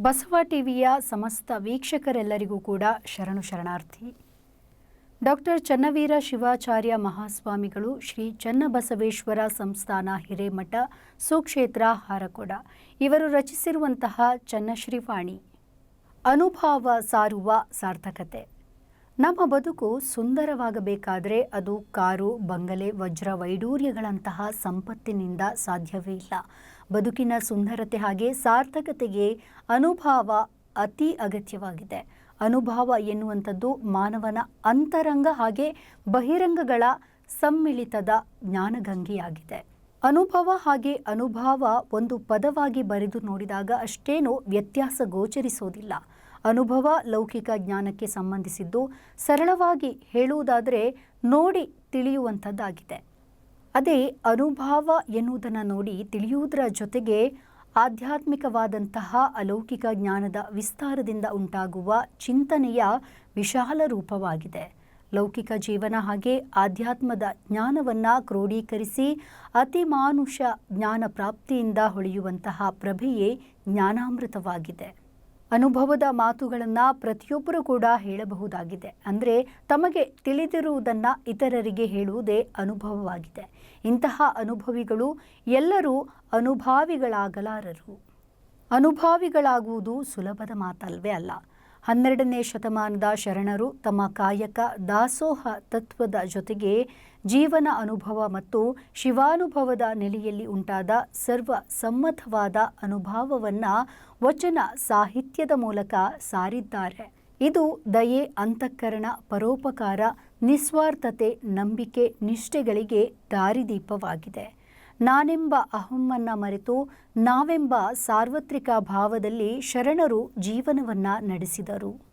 ಬಸವ ಟಿವಿಯ ಸಮಸ್ತ ವೀಕ್ಷಕರೆಲ್ಲರಿಗೂ ಕೂಡ ಶರಣು ಶರಣಾರ್ಥಿ. ಡಾಕ್ಟರ್ ಚನ್ನವೀರ ಶಿವಾಚಾರ್ಯ ಮಹಾಸ್ವಾಮಿಗಳು ಶ್ರೀ ಚನ್ನಬಸವೇಶ್ವರ ಸಂಸ್ಥಾನ ಹಿರೇಮಠ, ಸುಕ್ಷೇತ್ರ, ಹಾರಕೊಡ. ಇವರು ರಚಿಸಿರುವಂತಹ ಚನ್ನಶ್ರೀವಾಣಿ. ಅನುಭಾವ ಸಾರುವ ಸಾರ್ಥಕತೆ. ನಮ್ಮ ಬದುಕು ಸುಂದರವಾಗಬೇಕಾದರೆ ಅದು ಕಾರು, ಬಂಗಲೆ, ವಜ್ರ ವೈಡೂರ್ಯಗಳಂತಹ ಸಂಪತ್ತಿನಿಂದ ಸಾಧ್ಯವೇ ಇಲ್ಲ. ಬದುಕಿನ ಸುಂದರತೆ ಹಾಗೆ ಸಾರ್ಥಕತೆಗೆ ಅನುಭವ ಅತಿ ಅಗತ್ಯವಾಗಿದೆ. ಅನುಭವ ಎನ್ನುವಂಥದ್ದು ಮಾನವನ ಅಂತರಂಗ ಹಾಗೆ ಬಹಿರಂಗಗಳ ಸಮ್ಮಿಳಿತದ ಜ್ಞಾನಗಂಗೆಯಾಗಿದೆ. ಅನುಭವ ಹಾಗೆ ಅನುಭವ ಒಂದು ಪದವಾಗಿ ಬರೆದು ನೋಡಿದಾಗ ಅಷ್ಟೇನೂ ವ್ಯತ್ಯಾಸ ಗೋಚರಿಸೋದಿಲ್ಲ. ಅನುಭವ ಲೌಕಿಕ ಜ್ಞಾನಕ್ಕೆ ಸಂಬಂಧಿಸಿದ್ದು ಸರಳವಾಗಿ ಹೇಳುವುದಾದರೆ ನೋಡಿ ತಿಳಿಯುವಂಥದ್ದಾಗಿದೆ. ಅದೇ ಅನುಭವ ಎನ್ನುವುದನ್ನು ನೋಡಿ ತಿಳಿಯುವುದರ ಜೊತೆಗೆ ಆಧ್ಯಾತ್ಮಿಕವಾದಂತಹ ಅಲೌಕಿಕ ಜ್ಞಾನದ ವಿಸ್ತಾರದಿಂದ ಉಂಟಾಗುವ ಚಿಂತನೆಯ ವಿಶಾಲ ರೂಪವಾಗಿದೆ. ಲೌಕಿಕ ಜೀವನ ಹಾಗೆ ಆಧ್ಯಾತ್ಮದ ಜ್ಞಾನವನ್ನು ಕ್ರೋಢೀಕರಿಸಿ ಅತಿಮಾನುಷ ಜ್ಞಾನ ಪ್ರಾಪ್ತಿಯಿಂದ ಹೊಳೆಯುವಂತಹ ಪ್ರಭೆಯೇ ಜ್ಞಾನಾಮೃತವಾಗಿದೆ. ಅನುಭವದ ಮಾತುಗಳನ್ನು ಪ್ರತಿಯೊಬ್ಬರೂ ಕೂಡ ಹೇಳಬಹುದಾಗಿದೆ. ಅಂದರೆ ತಮಗೆ ತಿಳಿದಿರುವುದನ್ನು ಇತರರಿಗೆ ಹೇಳುವುದೇ ಅನುಭವವಾಗಿದೆ. ಇಂತಹ ಅನುಭವಿಗಳು ಎಲ್ಲರೂ ಅನುಭಾವಿಗಳಾಗಲಾರರು. ಅನುಭಾವಿಗಳಾಗುವುದು ಸುಲಭದ ಮಾತಲ್ವೇ ಅಲ್ಲ. ಹನ್ನೆರಡನೇ ಶತಮಾನದ ಶರಣರು ತಮ್ಮ ಕಾಯಕ ದಾಸೋಹ ತತ್ವದ ಜೊತೆಗೆ ಜೀವನ ಅನುಭವ ಮತ್ತು ಶಿವಾನುಭವದ ನೆಲೆಯಲ್ಲಿ ಉಂಟಾದ ಸರ್ವ ಸಮ್ಮತವಾದ ಅನುಭವವನ್ನು ವಚನ ಸಾಹಿತ್ಯದ ಮೂಲಕ ಸಾರಿದ್ದಾರೆ. ಇದು ದಯೆ, ಅಂತಃಕರಣ, ಪರೋಪಕಾರ, ನಿಸ್ವಾರ್ಥತೆ, ನಂಬಿಕೆ, ನಿಷ್ಠೆಗಳಿಗೆ ದಾರಿದೀಪವಾಗಿದೆ. ನಾನೆಂಬ ಅಹಮ್ಮನ್ನ ಮರೆತು ನಾವೆಂಬ ಸಾರ್ವತ್ರಿಕ ಭಾವದಲ್ಲಿ ಶರಣರು ಜೀವನವನ್ನು ನಡೆಸಿದರು.